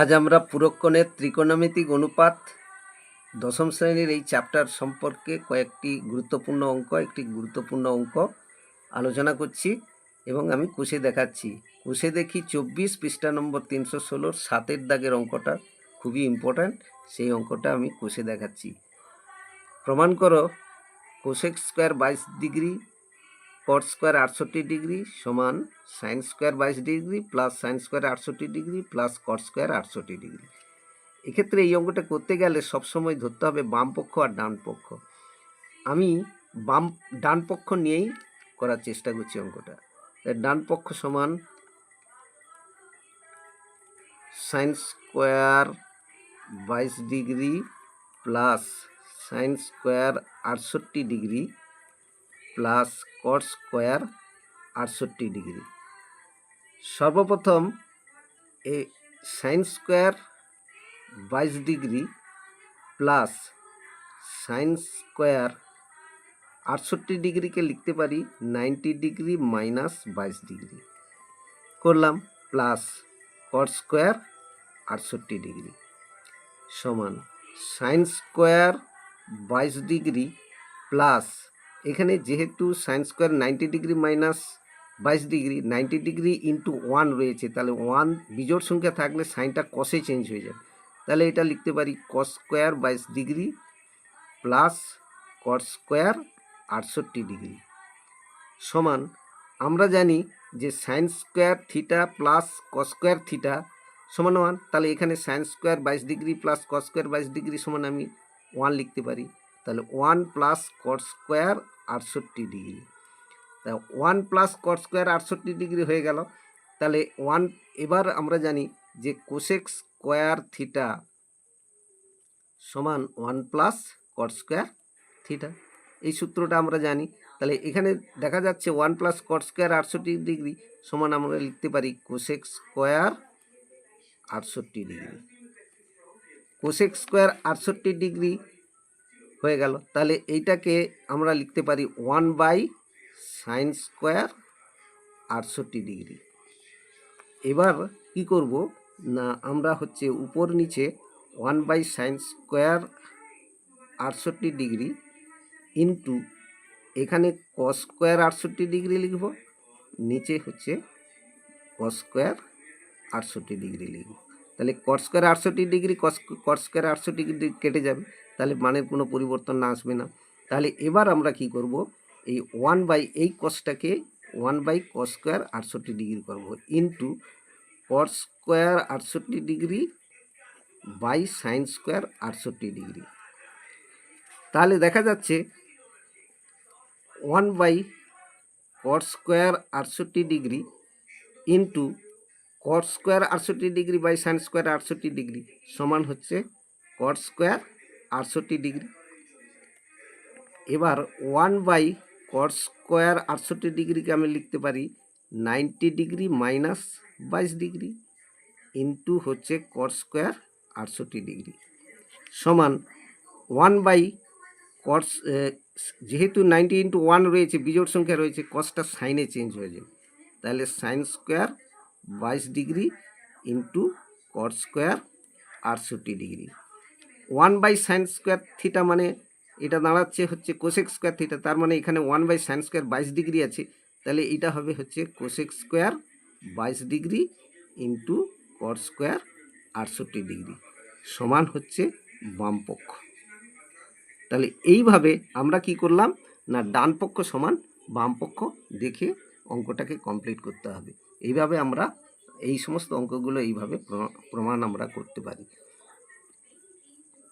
আজ আমরা পুরক্ষণের ত্রিকোণমিতিক অনুপাত দশম শ্রেণির এই চ্যাপ্টার সম্পর্কে কয়েকটি গুরুত্বপূর্ণ অঙ্ক, একটি গুরুত্বপূর্ণ অঙ্ক আলোচনা করছি এবং আমি কুশে দেখাচ্ছি। কুশে দেখি চব্বিশ পৃষ্ঠা নম্বর তিনশো ষোলোর সাতের দাগের অঙ্কটা খুবই ইম্পর্ট্যান্ট সেই অঙ্কটা আমি কুশে দেখাচ্ছি। প্রমাণ করো কোশেক স্কোয়ার বাইশ ডিগ্রি কট স্কোয়ার আটষট্টি ডিগ্রি সমান সাইন স্কোয়ার বাইশ ডিগ্রি প্লাস সাইন স্কোয়ার আটষট্টি ডিগ্রি প্লাস কট স্কোয়ার আটষট্টি ডিগ্রি। এক্ষেত্রে এই অঙ্কটা করতে গেলে সবসময় ধরতে হবে বাম পক্ষ আর ডান পক্ষ। আমি বাম, ডান পক্ষ নিয়েই করার চেষ্টা করছি অঙ্কটা। ডান পক্ষ সমান সাইন স্কোয়ার বাইশ ডিগ্রি প্লাস সাইন স্কোয়ার আটষট্টি ডিগ্রি প্লাস কট স্কোয়ার আটষট্টি ডিগ্রি। সর্বপ্রথম এই সাইন স্কোয়ার বাইশ ডিগ্রি প্লাস সাইন স্কোয়ার আটষট্টি ডিগ্রিকে লিখতে পারি নাইনটি ডিগ্রি মাইনাস বাইশ ডিগ্রি। করলাম প্লাস কট স্কোয়ার আটষট্টি ডিগ্রি। সমান সাইন স্কোয়ার বাইশ ডিগ্রি প্লাস এখানে যেহেতু sine square ninety degree minus বাইশ degree ninety degree into one রয়েছে, তাহলে ওয়ান বিজোড় সংখ্যা থাকলে সাইনটা কষে চেঞ্জ হয়ে যাবে। তাহলে এটা লিখতে পারি কস স্কোয়ার বাইশ ডিগ্রি প্লাস কট স্কোয়ার আটষট্টি ডিগ্রি সমান, আমরা জানি যে sine square theta plus cos square theta সমান ওয়ান তাহলে এখানে সাইন স্কোয়ার বাইশ ডিগ্রি প্লাস কস স্কোয়ার বাইশ ডিগ্রি সমান আমি ওয়ান লিখতে পারি। তাহলে ওয়ান প্লাস কট স্কোয়ার আটষট্টি ডিগ্রি। তা ওয়ান প্লাস কট স্কোয়ার আটষট্টি ডিগ্রি হয়ে গেল। তাহলে ওয়ান এবার আমরা জানি যে কোশেক স্কোয়ার থিটা সমান one plus cot square theta এই সূত্রটা আমরা জানি। তাহলে এখানে দেখা যাচ্ছে ওয়ান প্লাস কট স্কোয়ার আটষট্টি ডিগ্রি সমান আমরা লিখতে পারি কোশেক স্কোয়ার আটষট্টি ডিগ্রি। কোশেক স্কোয়ার আটষট্টি ডিগ্রি হয়ে গেল। তাহলে এইটাকে আমরা লিখতে পারি ওয়ান বাই সাইন স্কোয়ার আটষট্টি ডিগ্রি। এবার কি করব? না, আমরা হচ্ছে উপর নিচে ওয়ান বাই সাইন স্কোয়ার আটষট্টি ডিগ্রি ইন্টু এখানে কস স্কোয়ার আটষট্টি ডিগ্রি লিখব, নিচে হচ্ছে কস স্কোয়ার আটষট্টি ডিগ্রি লিখব। তাহলে কট স্কোয়ার আটষট্টি ডিগ্রি কট স্কোয়ার আটষট্টি ডিগ্রি কেটে যাবে। তাহলে মানের কোনো পরিবর্তন না আসবে না। তাহলে এবার আমরা কি করব? এই ওয়ান বাই এই কসটাকে ওয়ান বাই কস স্কোয়ার আটষট্টি ডিগ্রি করব ইন্টু কট স্কোয়ার আটষট্টি ডিগ্রি বাই সাইন স্কোয়ার আটষট্টি ডিগ্রি তাহলে দেখা যাচ্ছে ওয়ান বাই কট স্কোয়ার আটষট্টি ডিগ্রি ইন্টু কট স্কোয়ার আটষট্টি ডিগ্রি বাই সাইন স্কোয়ার আটষট্টি ডিগ্রি সমান হচ্ছে কট স্কোয়ার আটষট্টি ডিগ্রি। এবার ওয়ান বাই কট স্কোয়ার আটষট্টি ডিগ্রিকে আমি লিখতে পারি নাইনটি ডিগ্রি মাইনাস বাইশ ডিগ্রি ইন্টু হচ্ছে কট স্কোয়ার আটষট্টি ডিগ্রি। সমান ওয়ান বাই কটস যেহেতু নাইনটি ইন্টু ওয়ান রয়েছে, বিজোড় সংখ্যা রয়েছে কসটা সাইনে চেঞ্জ হয়ে যাবে। তাহলে সাইন স্কোয়ার বাইশ ডিগ্রি ইন্টু কট স্কোয়ার আটষট্টি degree. One by sine square theta মানে এটা দাঁড়াচ্ছে হচ্ছে কোশেক স্কোয়ার থিটা তার মানে এখানে ওয়ান বাই সাইন স্কোয়ার বাইশ ডিগ্রি আছে। তাহলে এটা হবে হচ্ছে কোশেক স্কোয়ার বাইশ ডিগ্রি ইন্টু কট স্কোয়ার আটষট্টি ডিগ্রি সমান হচ্ছে বাম পক্ষ। তাহলে এইভাবে আমরা কি করলাম? না, ডান পক্ষ সমান বাম পক্ষ দেখে অঙ্কটাকে কমপ্লিট করতে হবে। এইভাবে আমরা এই সমস্ত অঙ্কগুলো এইভাবে প্র- প্রমাণ আমরা করতে পারি।